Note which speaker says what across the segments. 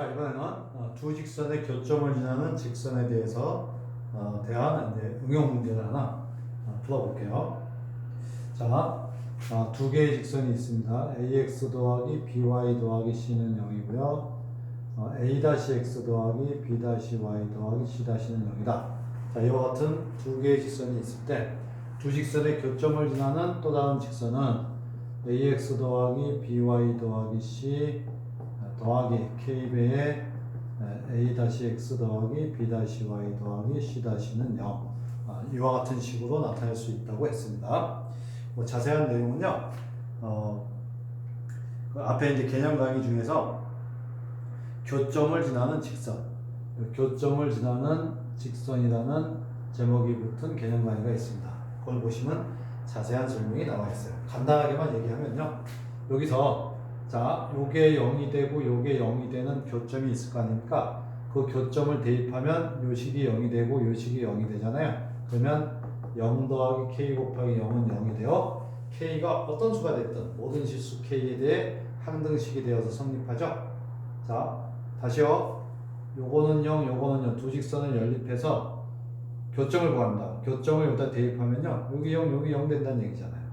Speaker 1: 자 이번에는 어, 두 직선의 교점을 지나는 직선에 대해서 어, 대한 이제 응용 문제를 하나 어, 풀어볼게요. 자, 어, 두 개의 직선이 있습니다. ax 더하기 by 더하기 c는 0이고요. 어, a-x 더하기 b-y 더하기 c-는 0이다. 자, 이와 같은 두 개의 직선이 있을 때 두 직선의 교점을 지나는 또 다른 직선은 ax 더하기 by 더하기 c 더하기 k배의 a-x 더하기 b-y 더하기 c-는 0 아, 이와 같은 식으로 나타낼 수 있다고 했습니다. 뭐 자세한 내용은요. 어, 그 앞에 이제 개념 강의 중에서 교점을 지나는 직선, 그 교점을 지나는 직선이라는 제목이 붙은 개념 강의가 있습니다. 그걸 보시면 자세한 설명이 나와 있어요. 간단하게만 얘기하면요. 여기서 자, 요게 0이 되고 요게 0이 되는 교점이 있을 거 아닙니까? 그 교점을 대입하면 요 식이 0이 되고 요 식이 0이 되잖아요. 그러면 0 더하기 k 곱하기 0은 0이 되어 k가 어떤 수가 됐든 모든 실수 k에 대해 항등식이 되어서 성립하죠. 자, 다시요. 요거는 0, 요거는 0. 두 직선을 연립해서 교점을 구합니다. 교점을 여기다 대입하면요. 여기 0, 여기 0 된다는 얘기잖아요.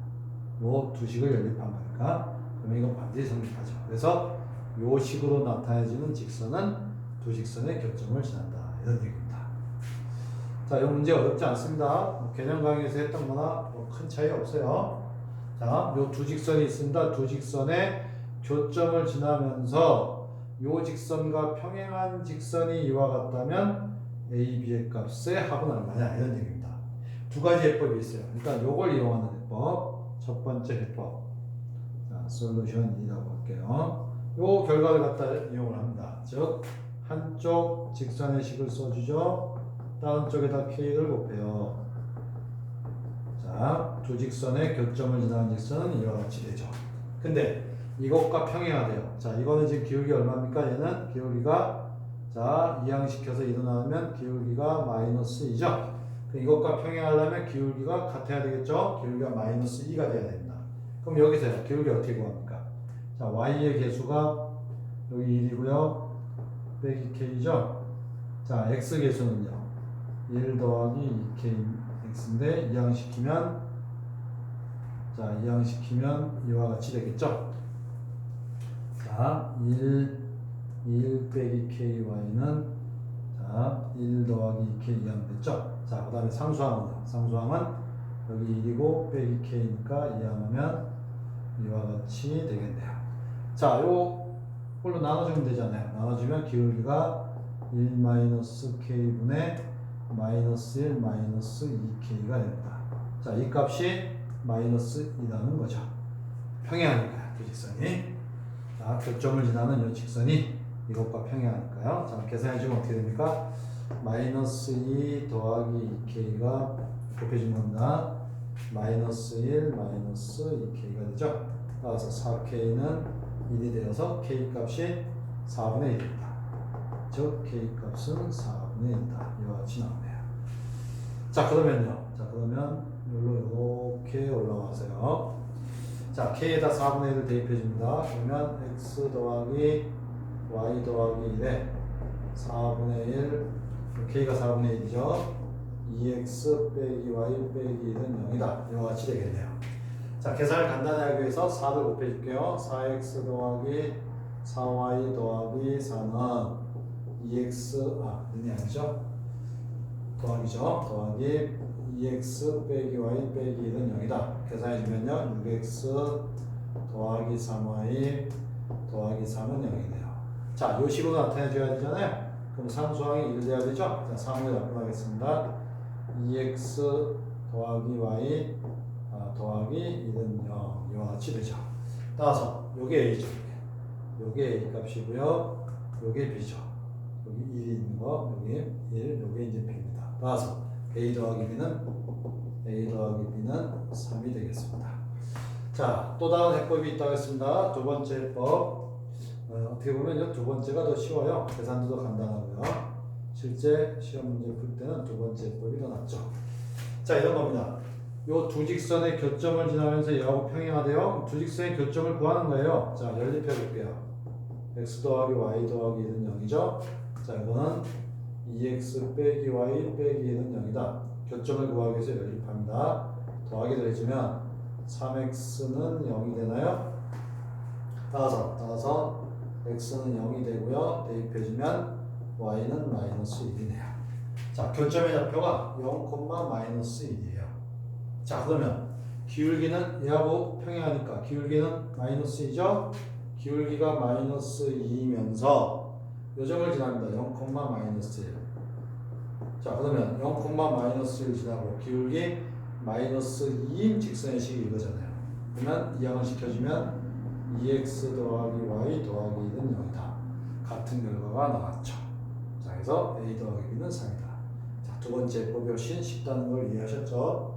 Speaker 1: 요 두 식을 연립한 거니까 그러면 이건 반드시 성립하죠. 그래서 요 식으로 나타내지는 직선은 두 직선의 교점을 지난다. 이런 얘기입니다. 자, 이 문제 어렵지 않습니다. 뭐 개념 강의에서 했던 거나 뭐 큰 차이 없어요. 자, 요 두 직선이 있습니다. 두 직선의 교점을 지나면서 요 직선과 평행한 직선이 이와 같다면 a, b의 값의 합은 얼마냐 이런 얘기입니다. 두 가지 해법이 있어요. 그러니까 요걸 이용하는 해법. 첫 번째 해법. 자, 솔루션이라고 할게요. 요 결과를 갖다 이용을 합니다. 즉 한쪽 직선의 식을 써주죠. 다른 쪽에다 k를 곱해요. 자, 두 직선의 교점을 지나는 직선은 이와 같이 되죠. 근데 이것과 평행하대요. 자, 이거는 지금 기울기 얼마입니까? 얘는 기울기가 자, 이항시켜서 일어나면 기울기가 마이너스 2죠. 이것과 평행하려면 기울기가 같아야 되겠죠? 기울기가 마이너스 2가 돼야 됩니다. 그럼 여기서요. 기울기 어떻게 구합니까? 자, y의 개수가 여기 1이고요. 빼기 k죠? 자, x 개수는요. 1 더하기 2k x인데 이항시키면 자, 이항시키면 이와 같이 되겠죠? 자, 1 1 빼기 ky는 자, 1 더하기 2k 이하면 됐죠? 자, 그 다음에 상수항은요. 상수항은 여기 1이고 빼기 k니까 이항하면 이와 같이 되겠네요. 자, 요 홀로 나눠주면 되잖아요. 나눠주면 기울기가 1 마이너스 k분의 마이너스 1 마이너스 2k가 됩니다. 자, 이 값이 마이너스 2라는 거죠. 평행하니까요, 두 직선이. 자, 교점을 지나는 이 직선이 이것과 평행하니까요. 자, 계산해주면 어떻게 됩니까? 마이너스 2 더하기 2k가 곱해준 겁니다. 마이너스 1 마이너스 2k가 되죠. 따라서 4k는 1이 되어서 k 값이 4분의 1입니다. 즉 k 값은 4분의 1이다. 이와 같이 나오네요. 자 그러면요. 자 그러면 여기로 이렇게 올라와서요. 자 k에다 4분의 1을 대입해 줍니다. 그러면 x 더하기 y 더하기 1에 4분의 1 k가 4분의 1이죠. 2x 빼기 y 빼기 1은 0이다. 이와 같이 되겠네요. 자, 계산을 간단히 하기 위해서 4를 곱해줄게요. 4x 더하기 4y 더하기 4는 2x, 아, 는이 아니죠? 더하기죠. 더하기 2x 빼기 y 빼기 1은 0이다. 계산해주면요. 6x 더하기 3y 더하기 3은 0이네요. 자, 요 식으로 나타내줘야 되잖아요. 그럼 상수항이 1 돼야 되죠? 자, 3을 약분하겠습니다. 2x 더하기 y 아, 더하기 1은 0 이와 같이 되죠. 따라서 요게 a죠. 요게 a 값이고요. 요게 b죠. 여기 1이 있는 거 여기 1 요게 이제 b입니다. 따라서 a 더하기 b는 a 더하기 b는 3이 되겠습니다. 자, 또 다른 해법이 있다고 했습니다. 두 번째 해법. 어, 어떻게 보면 두 번째가 더 쉬워요. 계산도 더 간단하고요. 실제 시험 문제 풀 때는 두 번째 해법이 더 낫죠. 자, 이런 겁니다. 요 두 직선의 교점을 지나면서 얘하고 평행하대요. 두 직선의 교점을 구하는 거예요. 자, 연립해 볼게요. x 더하기 y 더하기 1은 0이죠. 자, 이거는 2x 빼기 y 빼기 1은 0이다. 교점을 구하기 위해서 연립합니다. 더하기를 해주면 3x는 0이 되나요? 따라서 따라서 x는 0이 되고요. 대입해주면 y는 마이너스 1이네요. 자, 교점의 좌표가 0, 마이너스 1이에요. 자, 그러면 기울기는 얘하고 평행하니까 기울기는 마이너스 2죠? 기울기가 마이너스 2이면서 요점을 지납니다. 0, 마이너스 1. 자, 그러면 0, 마이너스 1 지나고 기울기 마이너스 2인 직선의 식이 이거잖아요. 그러면 이항을 시켜주면 2x 더하기 y 더하기 1은 0이다. 같은 결과가 나왔죠. 자, 그래서 a 더하기 b는 3이다. 자, 두 번째 쉽다는 걸 이해하셨죠?